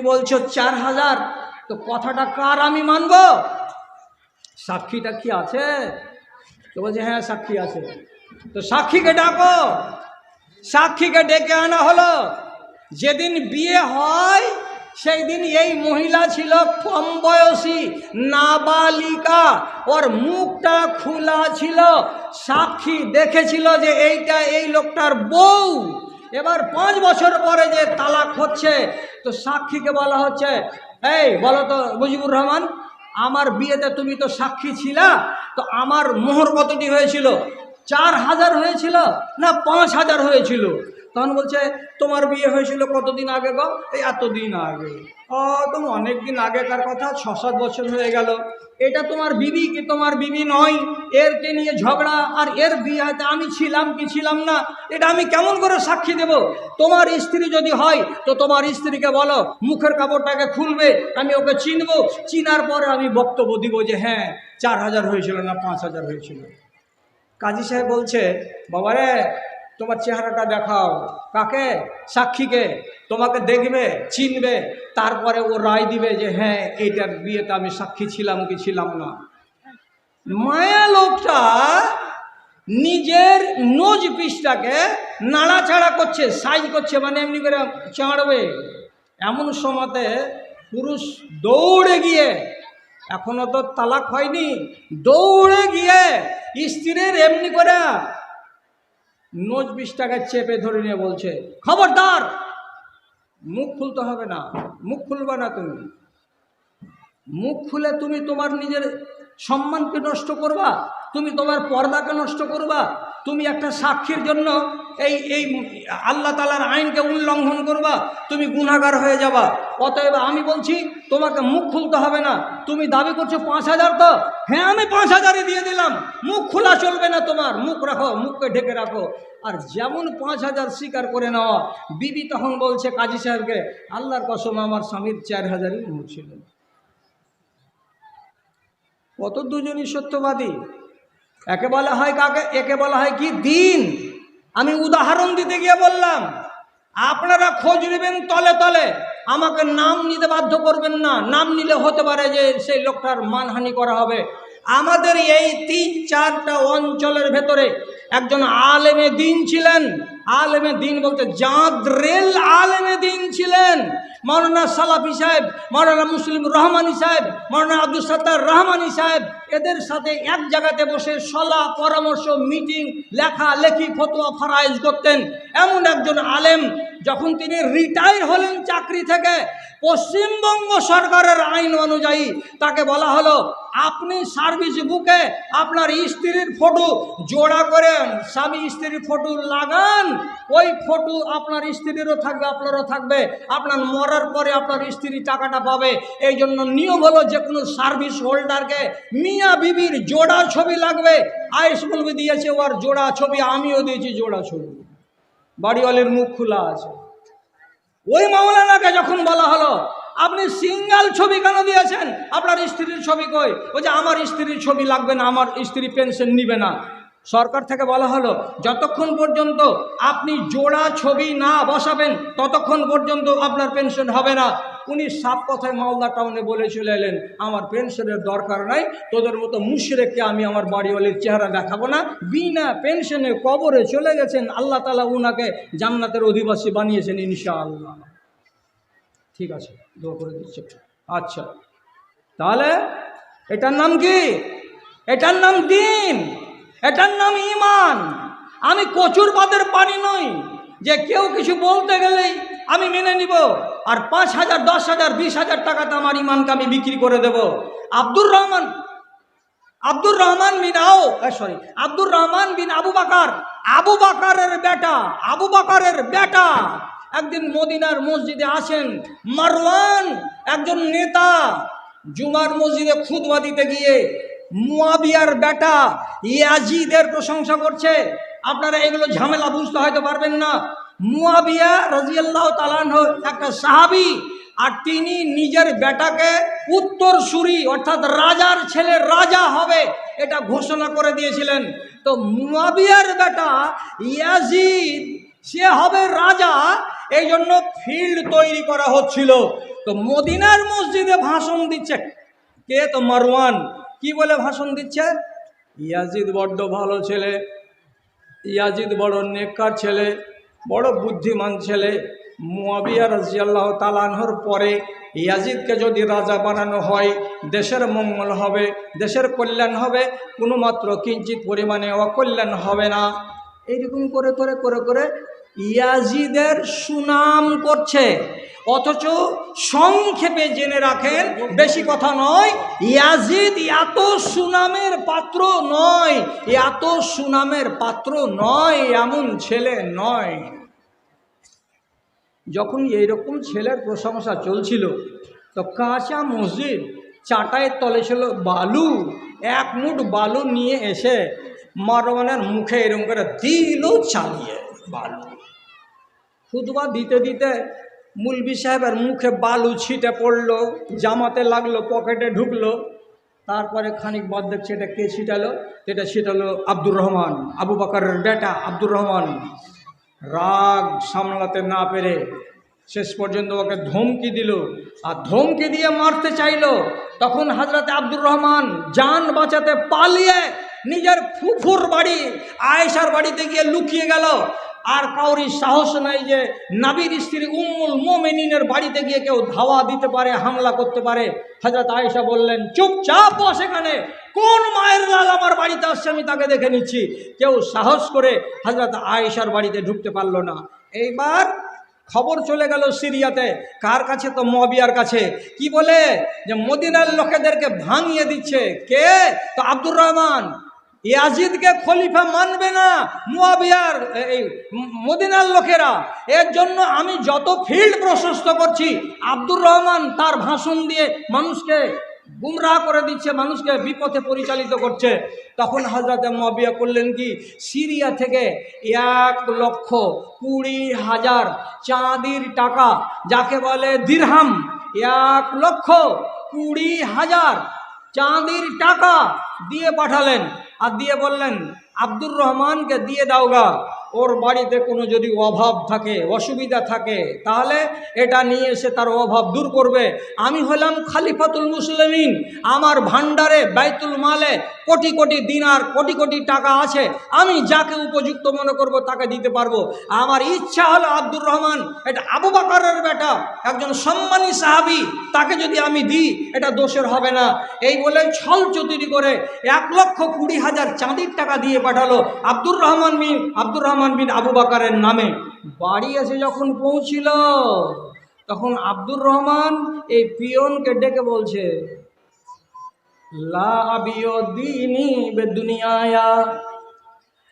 কি বলছো? চার হাজার? তো কথাটা কার আমি মানব? সাক্ষীটা কি আছে? তো বলছে হ্যাঁ সাক্ষী আছে। তো সাক্ষীকে ডাকো। সাক্ষীকে ডেকে আনা হলো। যেদিন বিয়ে হয় সেই দিন এই মহিলা ছিল কম বয়সী, নাবালিকা। ওর মুখটা খোলা ছিল। সাক্ষী দেখেছিল যে এইটা এই লোকটার বউ। এবার পাঁচ বছর পরে যে তালাক হচ্ছে, তো সাক্ষীকে বলা হচ্ছে, এই, বলো তো মুজিবুর রহমান, আমার বিয়েতে তুমি তো সাক্ষী ছিলা, তো আমার মোহর কতটি হয়েছিল? চার হাজার হয়েছিল না পাঁচ হাজার হয়েছিল? তখন বলছে, তোমার বিয়ে হয়েছিল কতদিন আগে গো? এই এতদিন আগে। ও তুমি অনেক দিন আগেকার কথা ছ সাত বছর হয়ে গেল। এটা তোমার বিবি কি? তোমার বিবি নয়। এরকে নিয়ে ঝগড়া, আর এর বিয়েতে আমি ছিলাম কি ছিলাম না? এটা আমি কেমন করে সাক্ষী দেব? তোমার স্ত্রী যদি হয়, তো তোমার স্ত্রীকে বলো, মুখের কাপড়টাকে খুলবে, আমি ওকে চিনবো। চিনার পরে আমি বক্তব্য দিব যে হ্যাঁ চার হাজার হয়েছিল না পাঁচ হাজার হয়েছিল। কাজী সাহেব বলছে, বাবারে তোমার চেহারাটা দেখাও। কাকে? সাক্ষীকে। তোমাকে দেখবে, চিনবে। তারপরে ও রায় দিবে যে হ্যাঁ এইটার বিয়েতে আমি সাক্ষী ছিলাম কি ছিলাম না। মায়া লোকটা নিজের নোজ পিসটাকে নাড়াচাড়া করছে, সাইজ করছে মানে এমনি করে চাঁড়বে। এমন সময়তে পুরুষ দৌড়ে গিয়ে, এখনও তো তালাক হয়নি, দৌড়ে গিয়ে স্ত্রীর এমনি করে নোজ বিষটাকে চেপে ধরে নিয়ে বলছে, খবরদার, মুখ খুলতে হবে না, মুখ খুলবে না তুমি। মুখ খুলে তুমি তোমার নিজের সম্মানকে নষ্ট করবা, তুমি তোমার পর্দাকে নষ্ট করবা তুমি একটা সাক্ষীর জন্য এই এই আল্লাহ তালার আইনকে উল্লঙ্ঘন করবা, তুমি গুণাগার হয়ে যাবা। অতএব আমি বলছি, তোমাকে মুখ খুলতে হবে না। তুমি দাবি করছ পাঁচ হাজার তো? হ্যাঁ আমি পাঁচ হাজারই দিয়ে দিলাম। মুখ খোলা চলবে না তোমার। মুখ রাখো, মুখকে ঢেকে রাখো। আর যেমন পাঁচ হাজার স্বীকার করে নেওয়া বিবি তখন বলছে কাজী সাহেবকে, আল্লাহর কসম, আমার স্বামীর চার হাজারই মুখ ছিল। কত দুজনই সত্যবাদী? একে বলা হয় কাকে? একে বলা হয় কি? দিন। আমি উদাহরণ দিতে গিয়ে বললাম, আপনারা খোঁজ নেবেন তলে তলে। আমাকে নাম নিতে বাধ্য করবেন না। নাম নিলে হতে পারে যে সেই লোকটার মানহানি করা হবে। আমাদের এই তিন চারটা অঞ্চলের ভেতরে একজন আলেমে দিন ছিলেন। আলেমে দিন বলতে জাঁদ রেল আলেমে দিন ছিলেন। মৌলানা সালাফি সাহেব, মৌলানা মুসলিম রহমানি সাহেব, মৌলানা আব্দুল সত্তার রহমানি সাহেব, এদের সাথে এক জায়গাতে বসে সলা পরামর্শ, মিটিং, লেখা লেখি, ফতোয়া, ফারাইজ করতেন। এমন একজন আলেম যখন তিনি রিটায়ার হলেন চাকরি থেকে, পশ্চিমবঙ্গ সরকারের আইন অনুযায়ী তাকে বলা হলো আপনি সার্ভিস বুকে আপনার স্ত্রীর ফটো জোড়া করেন, স্বামী স্ত্রীর ফটো লাগান, ওই ফটো আপনার স্ত্রীরও থাকবে, আপনারও থাকবে। আপনার মরার পরে আপনার স্ত্রী টাকাটা পাবে। এই জন্য নিয়ম হলো যে কোনো সার্ভিস হোল্ডারকে মিয়া বিবির জোড়া ছবি লাগবে। আইস বলবে দিয়েছে, ওর জোড়া ছবি, আমিও দিয়েছি জোড়া ছবি। বাড়িওয়ালের মুখ খোলা আছে। ওই মাওলানাকে যখন বলা হলো আপনি সিঙ্গেল ছবি কেন দিয়েছেন? আপনার স্ত্রীর ছবি কই? ও যে আমার স্ত্রীর ছবি লাগবে না, আমার স্ত্রী পেনশন নিবে না। সরকার থেকে বলা হলো, যতক্ষণ পর্যন্ত আপনি জোড়া ছবি না বসাবেন, ততক্ষণ পর্যন্ত আপনার পেনশন হবে না। উনি সাপ কথায় মালদা টাউনে বলে চলে এলেন, আমার পেনশনের দরকার নাই, তোদের মতো মুশরেককে আমি আমার বাড়িওয়ালির চেহারা দেখাবো না। বিনা পেনশনে কবরে চলে গেছেন, আল্লাহ তালা উনাকে জান্নাতের অধিবাসী বানিয়েছেন ইনশাআল্লাহ। ঠিক আছে দোয়া করে দিচ্ছে আচ্ছা তাহলে এটার নাম কি? এটার নাম দিন, এটার নাম ইমান আমি কচুর পাদের পানি নই, যে কেউ কিছু বলতে গেলেই আমি মেনে নিব, আর পাঁচ হাজার, দশ হাজার, বিশ হাজার টাকাতে আমার ইমানকে আমি বিক্রি করে দেব। আব্দুর রহমান আব্দুর রহমান বিন আও সরি আব্দুর রহমান বিন আবু বাকার, আবু বাকারের বেটা, আবু বাকারের বেটা। একদিন মদিনার মসজিদে আসেন মারওয়ান, একজন নেতা। জুমার মসজিদে খুদবা দিতে গিয়ে মুয়াবিয়ার বেটা ইয়াজিদের প্রশংসা করছে। আপনারা এগুলো ঝামেলা বুঝতে হয়তো পারবেন না। মুয়াবিয়া রাজিয়াল্লাহ তালান একটা সাহাবি আর তিনি নিজের বেটাকে উত্তর সুরি অর্থাৎ রাজার ছেলে রাজা হবে এটা ঘোষণা করে দিয়েছিলেন। তো মুয়াবিয়ার বেটা ইয়াজিদ, সে হবে রাজা। এই জন্য ফিল্ড তৈরি করা হচ্ছিল। তো মদিনার মসজিদে ভাষণ দিচ্ছে। কে? তো মারওয়ান। কি বলে ভাষণ দিচ্ছে? ইয়াজিদ বড্ড ভালো ছেলে। ইয়াজিদ বড় নেককার ছেলে, বড় বুদ্ধিমান ছেলে। মুয়াবিয়া রাজিয়াল্লাহ তালানহর পরে ইয়াজিদকে যদি রাজা বানানো হয়, দেশের মঙ্গল হবে, দেশের কল্যাণ হবে কোনো মাত্র কিঞ্চিত পরিমাণে অকল্যাণ হবে না। এইরকম করে করে করে করে ইয়াজিদের সুনাম করছে। অথচ সংক্ষেপে জেনে রাখেন, বেশি কথা নয়, ইয়াজিদ এত সুনামের পাত্র নয়, এত সুনামের পাত্র নয়, এমন ছেলে নয়। যখন এইরকম ছেলের প্রশংসা চলছিল, তো কাঁচা মসজিদ চাটাইয়ের তলে ছিল বালু, এক মুঠ বালু নিয়ে এসে মারওয়ানের মুখে এরকম করে দিল চালিয়ে। বালু। খুদবা দিতে দিতে মুলবি সাহেবের মুখে বালু ছিটে পড়ল, জামাতে লাগল, পকেটে ঢুকলো। তারপরে খানিক বাদ দেখছে এটা কে ছিটালো? এটা ছিটালো আব্দুর রহমান, আবু বাকারের বেটা আব্দুর রহমান। রাগ সামলাতে না পেরে শেষ পর্যন্ত ওকে ধমকি দিল। আর ধমকি দিয়ে মারতে চাইলো। তখন হাজরাতে আব্দুর রহমান যান বাঁচাতে পালিয়ে নিজের ফুফুর বাড়ি, আয়েশার বাড়িতে গিয়ে লুকিয়ে গেল। আর কাউরি সাহস নাই যে নাবির স্ত্রী উম্মুল মোমেনিনের বাড়িতে গিয়ে কেউ ধাওয়া দিতে পারে, হামলা করতে পারে। হজরত আয়েশা বললেন, চুপচাপ বস এখানে। কোন মায়ের লাল আমার বাড়িতে আসছে আমি তাকে দেখে নিচ্ছি। কেউ সাহস করে হজরত আয়েশার বাড়িতে ঢুকতে পারল না। এইবার খবর চলে গেল সিরিয়াতে। কার কাছে? তো মবিয়ার কাছে। কি বলে? যে মদিনার লোকেদেরকে ভাঙিয়ে দিচ্ছে। কে? তো আব্দুর রহমান। ইয়াজিদকে খলিফা মানবে না, মুয়াবিয়ার, এই, মদিনার লোকেরা। এর জন্য আমি যত ফিল্ড প্রশস্ত করছি, আব্দুর রহমান তার ভাষণ দিয়ে মানুষকে গুমরাহ করে দিচ্ছে, মানুষকে বিপথে পরিচালিত করছে। তখন হজরত মবিয়া করলেন কি? সিরিয়া থেকে এক লক্ষ কুড়ি হাজার চাঁদির টাকা, যাকে বলে দিরহাম, এক লক্ষ কুড়ি হাজার চাঁদির টাকা দিয়ে পাঠালেন। আর দিয়ে বললেন আব্দুর রহমানকে দিয়ে দাওগা ওর বাড়িতে কোনো যদি অভাব থাকে, অসুবিধা থাকে, তাহলে এটা নিয়ে এসে তার অভাব দূর করবে। আমি হলাম খালিফাতুল মুসলিমিন। আমার ভান্ডারে বাইতুল মালে কোটি কোটি দিনার কোটি কোটি টাকা আছে। আমি যাকে উপযুক্ত মনে করব তাকে দিতে পারব। আমার ইচ্ছা হলো আব্দুর রহমান, এটা আবু বাকারের বেটা, একজন সম্মানী সাহাবি, তাকে যদি আমি দিই, এটা দোষের হবে না। এই বলে ছল চতুরি করে এক লক্ষ কুড়ি হাজার চাঁদির টাকা দিয়ে পাঠালো আব্দুর রহমান বিন আব্দুর রহমান বিন আবু বাকারের নামে বাড়ি এসে যখন পৌঁছিল, তখন আব্দুর রহমান এই পিয়নকে ডেকে বলছে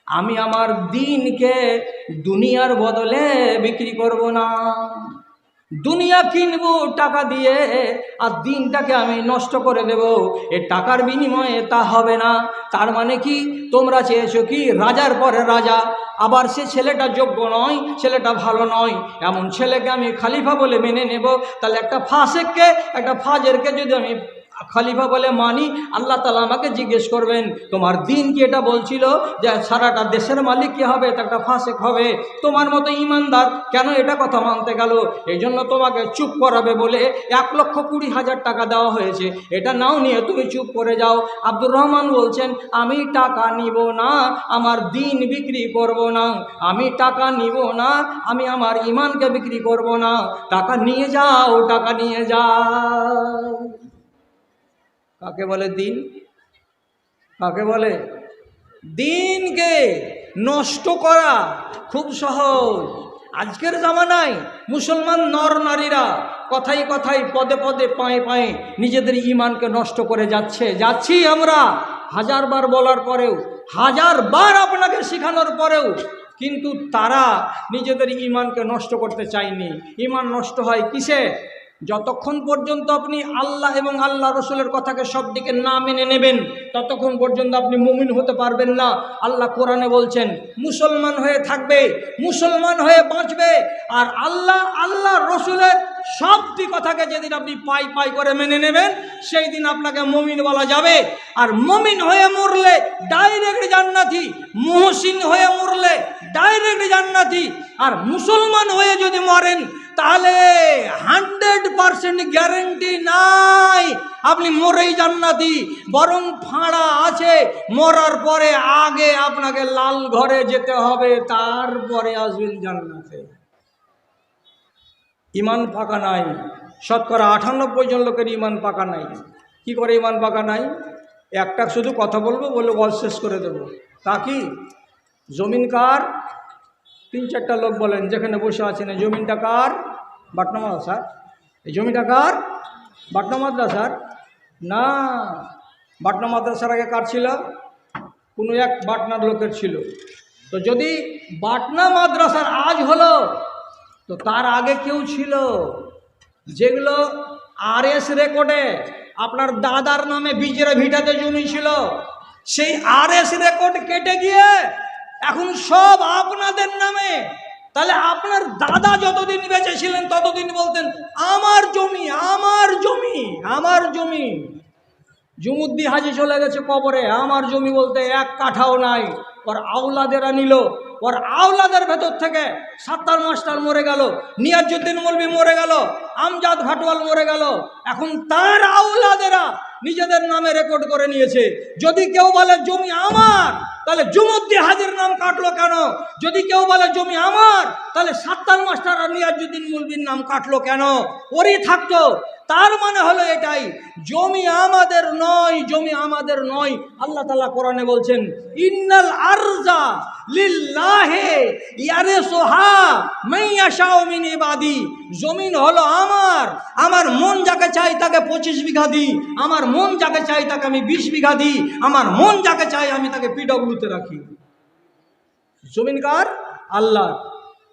আমি আমার দিনকে দুনিয়ার বদলে বিক্রি করব না। দুনিয়া কিনবো, টাকা দিয়ে, আর দিনটাকে আমি নষ্ট করে দেব। এ টাকার বিনিময়ে তা হবে না। তার মানে কি? তোমরা চেয়েছো কি? রাজার পরে রাজা। আবার সে ছেলেটা যোগ্য নয়, ছেলেটা ভালো নয়। এমন ছেলেকে আমি খালিফা বলে মেনে নেব। তাহলে একটা ফাঁসেককে, একটা ফাজেরকে যদি আমি খলিফা বলে মানি, আল্লাহ তালা আমাকে জিজ্ঞেস করবেন, তোমার দিন কি এটা বলছিল যে সারাটা দেশের মালিক কি হবে? একটা ফাঁসেক হবে। তোমার মতো ইমানদার কেন এটা কথা মানতে গেল? এই জন্য তোমাকে চুপ করাবে বলে এক লক্ষ কুড়ি হাজার টাকা দেওয়া হয়েছে। এটা নাও নিয়ে তুমি চুপ করে যাও। আব্দুর রহমান বলছেন, আমি টাকা নিব না, আমার দিন বিক্রি করব না। আমি টাকা নিব না, আমি আমার ইমানকে বিক্রি করব না। টাকা নিয়ে যাও, টাকা নিয়ে যাও। কাকে বলে দিন? কাকে বলে? দিনকে নষ্ট করা খুব সহজ। আজকের জামানায় মুসলমান নর নারীরা কথাই কথাই পদে পদে, পায়ে পায়ে নিজেদের ইমানকে নষ্ট করে যাচ্ছে। যাচ্ছি আমরা হাজারবার বলার পরেও হাজারবার আপনাকে শেখানোর পরেও, কিন্তু তারা নিজেদের ইমানকে নষ্ট করতে চায়নি। ইমান নষ্ট হয় কিসে? যতক্ষণ পর্যন্ত আপনি আল্লাহ এবং আল্লাহ রসুলের কথাকে সব দিকে না মেনে নেবেন, ততক্ষণ পর্যন্ত আপনি মুমিন হতে পারবেন না। আল্লাহ কোরআনে বলছেন, মুসলমান হয়ে থাকবে, মুসলমান হয়ে বাঁচবে, আর আল্লাহ আল্লাহ রসুলের সবটি কথাকে যেদিন আপনি পাই পাই করে মেনে নেবেন, সেই দিন আপনাকে মমিন বলা যাবে। আর মমিন হয়ে মরলে ডাইরেক্ট জান্নাতি, মুহসিন হয়ে মরলে ডাইরেক্ট জান্নাতি। আর মুসলমান হয়ে যদি মরেন তাহলে হান্ড্রেড পার্সেন্ট গ্যারেন্টি নাই। আপনি মরেই জান্নাতি, বরং ফাঁড়া আছে। মরার পরে আগে আপনাকে লাল ঘরে যেতে হবে, তারপরে আসবেন জান্নাতে। ইমান পাকা নাই। শতকরা আটানব্বই জন লোকের ইমান পাকা নাই। কি করে ইমান পাকা নাই? একটা শুধু কথা বলব বলে বল শেষ করে দেবো। তা কি? জমিন কার? তিন চারটা লোক বলেন, যেখানে বসে আছেন, জমিনটা কার? বাটনা মাদ্রাসার এই জমিটা কার? বাটনা মাদ্রাসার না বাটনা মাদ্রাসার আগে কার ছিল? কোনো এক বাটনার লোকের ছিল। তো যদি বাটনা মাদ্রাসার আজ হলো, তো তার আগে কেউ ছিল? যেগুলো আর এস রেকর্ডে আপনার দাদার নামে বীজের ভিটাতে জমি ছিল, সেই আর এস রেকর্ড কেটে গিয়ে এখন সব আপনাদের নামে তাহলে আপনার দাদা যতদিন বেঁচে ছিলেন, ততদিন বলতেন, আমার জমি আমার জমি আমার জমি। জুমুদ্দি হাজি চলে গেছে কবরে, আমার জমি বলতে এক কাঠাও নাই। ওর আওলাদেরা নিল। ওর আওলাদের ভেতর থেকে সাত্তার মাস্টার মরে গেল নিয়াজুদ্দিন মলবি মরে গেল, আমজাদ ঘাটওয়াল মরে গেল। এখন তার আওলাদেরা নিজেদের নামে রেকর্ড করে নিয়েছে। যদি কেউ বলে, জমি আমার তাহলে জুমুদ্দি হাজির নাম কাটলো কেন? যদি কেউ বলে, জমি আমার, তাহলে সাত্তার মাস্টার আর নিয়াজুদ্দিন মুলবির নাম কাটলো কেন? ওরই থাকতো। তার মানে হলো এটাই, জমি আমাদের নয়, জমি আমাদের নয়। আল্লাহ তালা কোরআনে বলছেন, ইন্নাল আরজা ইয়ারে সোহা ইবাদি। জমিন হলো আমার আমার মন যাকে চাই তাকে পঁচিশ বিঘা দিই, আমার মন যাকে চাই তাকে আমি বিশ বিঘা দিই, আমার মন যাকে চাই আমি তাকে পিডব্লিউতে রাখি। জমিন কার? আল্লাহ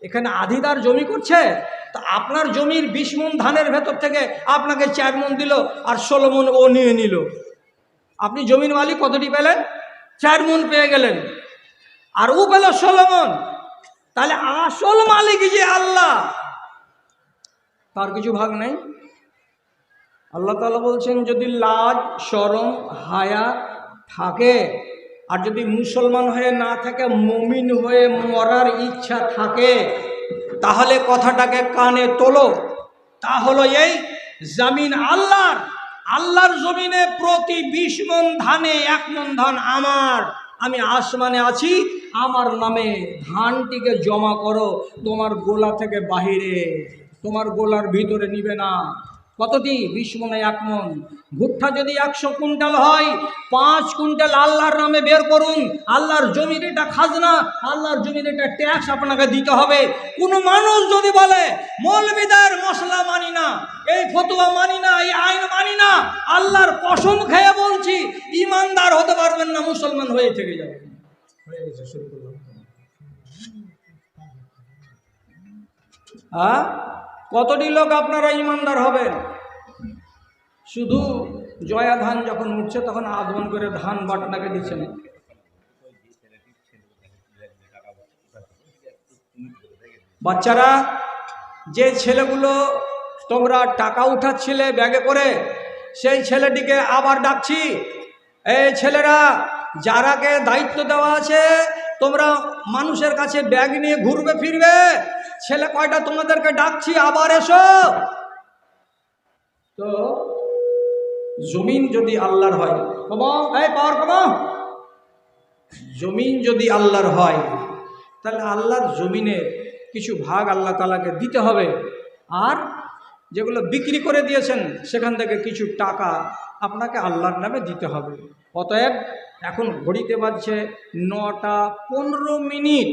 এখানে আধিদার জমি করছে? তা আপনার জমির বিশ মন ধানের ভেতর থেকে আপনাকে চার মন দিল আর ষোলো মন ও নিয়ে নিল। আপনি জমির মালিক কতটি পেলেন? চার মন পেয়ে গেলেন। আর ও পেল ষোলো মন তাহলে আসল মালিক যে আল্লাহ, তার কিছু ভাগ নেই। আল্লাহ তালা বলছেন, যদি লাজ সরম হায়া থাকে, আর যদি মুসলমান হয়ে না থাকে, মমিন হয়ে মরার ইচ্ছা থাকে তাহলে কথাটাকে কানে তোলো। তা হলো এই জামিন আল্লাহর। আল্লাহর জমিনে প্রতি বিশ মন ধানে এক মন ধান আমার। আমি আসমানে আছি, আমার নামে ধানটিকে জমা করো। তোমার গোলা থেকে বাহিরে, তোমার গোলার ভিতরে নিবে না। কতটি? বিশ মনে এক মন। ভুট্টা যদি একশো কুইন্টাল হয় পাঁচ কুইন্টাল আল্লাহর নামে বের করুন। আল্লাহর জমির এটা খাজনা আল্লাহর জমির এটা ট্যাক্স আপনাকে দিতে হবে। কোনো মানুষ যদি বলে মৌলবিদার মশলা মানি না এই ফতুয়া মানি না এই আইন মানি না আল্লাহর কসম খেয়ে বলছি ইমানদার হতে পারবেন না মুসলমান হয়ে থেকে যাবেন হয়ে গেছে শুরু করলাম। হ্যাঁ কতটি লোক আপনারা ইমানদার হবেন? শুধু জয়া ধান যখন উঠছে তখন আদমন করে ধান বাটনাকে দিচ্ছেন। বাচ্চারা, যে ছেলেগুলো তোমরা টাকা উঠাচ্ছিলে ব্যাগে করে, সেই ছেলেটিকে আবার ডাকছি। এই ছেলেরা, যারাকে দায়িত্ব দেওয়া আছে, তোমরা মানুষের কাছে ব্যাগ নিয়ে ঘুরবে, ফিরবে। ছেলে কয়টা তোমাদেরকে ডাকছি, আবার এসো। তো, জমিন যদি আল্লাহর হয় পাওয়ার জমিন যদি আল্লাহর হয়, তাহলে আল্লাহর জমিনের কিছু ভাগ আল্লাহ তালাকে দিতে হবে। আর যেগুলো বিক্রি করে দিয়েছেন, সেখান থেকে কিছু টাকা আপনাকে আল্লাহর নামে দিতে হবে। অতএব, এখন ঘড়িতে বাজছে নটা পনেরো মিনিট।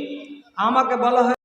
আমাকে বলা হয়